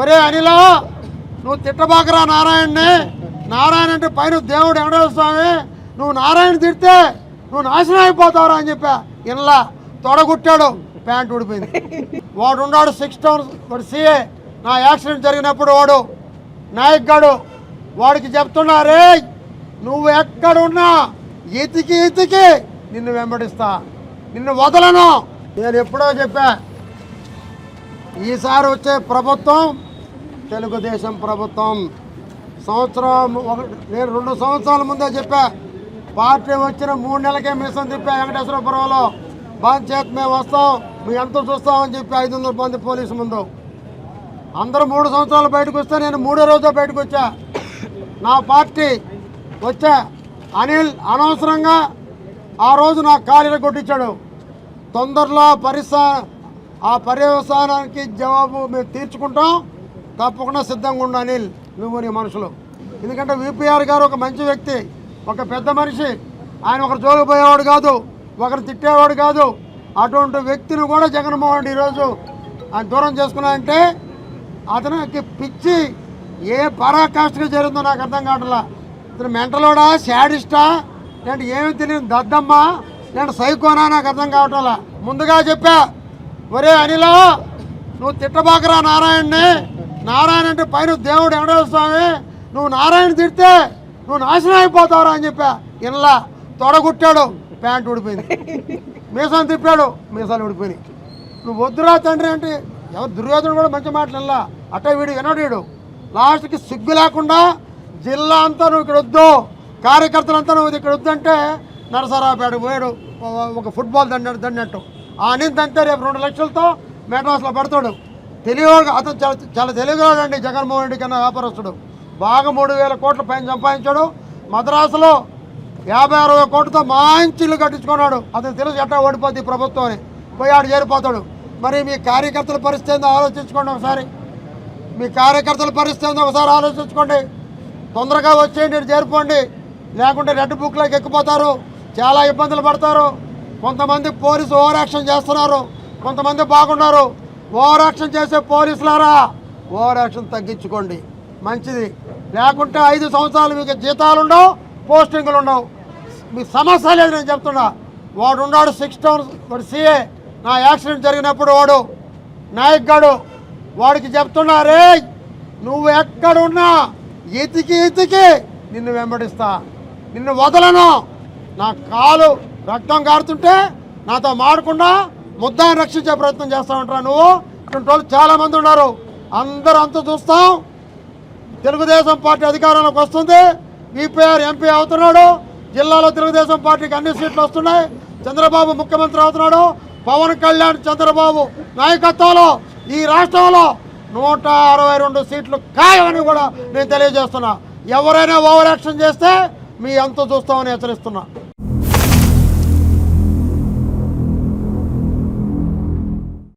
ఒరే అనిలా నువ్వు తిట్టబాకరా నారాయణని నారాయణ అంటే పైన దేవుడు వెంకటేశ్వర స్వామి. నువ్వు నారాయణ తిడితే నువ్వు నాశనం అయిపోతావురా అని చెప్పా. ఇలా తొడగుట్టాడు ప్యాంట్ ఊడిపోయింది. వాడు ఉన్నాడు సిక్స్ టౌన్ వాడు సీఏ. నా యాక్సిడెంట్ జరిగినప్పుడు వాడు నాయక్ గాడు వాడికి చెప్తున్నారే నువ్వు ఎక్కడున్నా? ఎతికి ఎతికి నిన్ను వెంబడిస్తా. నిన్ను వదలను. నేను ఎప్పుడో చెప్పా ఈసారి వచ్చే ప్రభుత్వం తెలుగుదేశం ప్రభుత్వం. సంవత్సరం ఒక నేను రెండు సంవత్సరాల ముందే చెప్పా. పార్టీ వచ్చిన మూడు నెలలకే మిషన్ తిప్పా వెంకటేశ్వరపురంలో బంద్ చేతి మేము వస్తాం మీ ఎంత చూస్తామని చెప్పి ఐదు వందల మంది పోలీసు ముందు. అందరూ మూడు సంవత్సరాలు బయటకు వస్తే నేను మూడో రోజే బయటకు వచ్చా. నా పార్టీ వచ్చా. అనిల్ అనవసరంగా ఆ రోజు నా కాలిన కొట్టించాడు. తొందరలో పరిసా ఆ పర్యవసానానికి జవాబు మేము తీర్చుకుంటాం. తప్పకుండా సిద్ధంగా ఉండు అనిల్ నువ్వు నీ మనుషులు ఎందుకంటే విపిఆర్ గారు ఒక మంచి వ్యక్తి ఒక పెద్ద మనిషి. ఆయన ఒకరు జోలికి పోయేవాడు కాదు ఒకరు తిట్టేవాడు కాదు. అటువంటి వ్యక్తిని కూడా జగన్మోహన్ రెడ్డి ఈరోజు ఆయన దూరం చేసుకున్నాయంటే అతనికి పిచ్చి ఏ పరాకాష్ఠగా జరిగిందో నాకు అర్థం కావట్లా. ఇతను మెంటలోడా శాడిస్టా లేదంటే ఏమీ తెలియదు దద్దమ్మా నేను సైకోనా నాకు అర్థం కావట్లా. ముందుగా చెప్పా ఒరే అనిలా నువ్వు తిట్టబాకరా నారాయణ్ని నారాయణ అంటే పైన దేవుడు వెంకటేశ్వర స్వామి నువ్వు నారాయణ తిడితే నువ్వు నాశనం అయిపోతావురా అని చెప్పా. ఇలా తొడగుట్టాడు ప్యాంట్ ఊడిపోయింది. మీసాలు తిప్పాడు మీసాలు ఊడిపోయినాయి. నువ్వు వద్దురా తండ్రి అంటే ఎవరు దుర్యోధన కూడా మంచి మాటలు ఇలా అట్ట వీడు వినడు వీడు లాస్ట్కి సిగ్గు లేకుండా జిల్లా అంతా నువ్వు ఇక్కడ వద్దు కార్యకర్తలంతా నువ్వు ఇక్కడ వద్దంటే నరసరావుపేట పోయాడు. ఒక- ఫుట్బాల్ దండ దండట్టు. ఆ అనిందంటే రేపు రెండు లక్షలతో మెడ్రాస్లో పడతాడు. తెలియగా అతను చాలా చాలా తెలియగలడు అండి జగన్మోహన్ రెడ్డి కన్నా వ్యాపారస్తుడు. బాగా మూడు వేల కోట్ల పైన సంపాదించాడు. మద్రాసులో యాభై అరవై కోట్లతో మంచి ఇల్లు కట్టించుకున్నాడు. అతను తెలుసు ఎట్టా ఓడిపోద్ది ప్రభుత్వం అని. పోయి ఆడు చేరిపోతాడు. మరి మీ కార్యకర్తల పరిస్థితి ఏందో ఆలోచించుకోండి ఒకసారి. మీ కార్యకర్తల పరిస్థితి ఏందో ఒకసారి ఆలోచించుకోండి. తొందరగా వచ్చేయండి చేరుకోండి చేరిపోండి. లేకుంటే రెడ్ బుక్లోకి ఎక్కిపోతారు. చాలా ఇబ్బందులు పడతారు. కొంతమంది పోలీసు ఓవర్ యాక్షన్ చేస్తున్నారు. కొంతమంది బాగున్నారు. ఓవర్ యాక్షన్ చేసే పోలీసులారా ఓవర్ యాక్షన్ తగ్గించుకోండి. మంచిది. లేకుంటే ఐదు సంవత్సరాలు మీకు జీతాలు ఉండవు పోస్టింగులు ఉండవు. మీ సమస్య లేదు నేను చెప్తున్నా. వాడు ఉన్నాడు సిక్స్ టౌన్ వాడు సీఏ. నా యాక్సిడెంట్ జరిగినప్పుడు వాడు నాయక్ గడు. వాడికి చెప్తున్నారే నువ్వు ఎక్కడున్నా ఎతికి ఎతికి నిన్ను వెంబడిస్తా. నిన్ను వదలను. నా కాలు రక్తం కారుతుంటే నాతో మాడకుండా ముద్దాన్ని రక్షించే ప్రయత్నం చేస్తా ఉంటారా నువ్వు? ఇటువంటి వాళ్ళు చాలామంది ఉన్నారు. అందరూ అంత చూస్తాం. తెలుగుదేశం పార్టీ అధికారంలోకి వస్తుంది. విపిఆర్ ఎంపీ అవుతున్నాడు. జిల్లాలో తెలుగుదేశం పార్టీకి అన్ని సీట్లు వస్తున్నాయి. చంద్రబాబు ముఖ్యమంత్రి అవుతున్నాడు. పవన్ కళ్యాణ్ చంద్రబాబు నాయకత్వంలో ఈ రాష్ట్రంలో నూట అరవై రెండు సీట్లు ఖాయమని కూడా నేను తెలియజేస్తున్నా. ఎవరైనా ఓవర్ యాక్షన్ చేస్తే మీ అంత చూస్తామని హెచ్చరిస్తున్నా.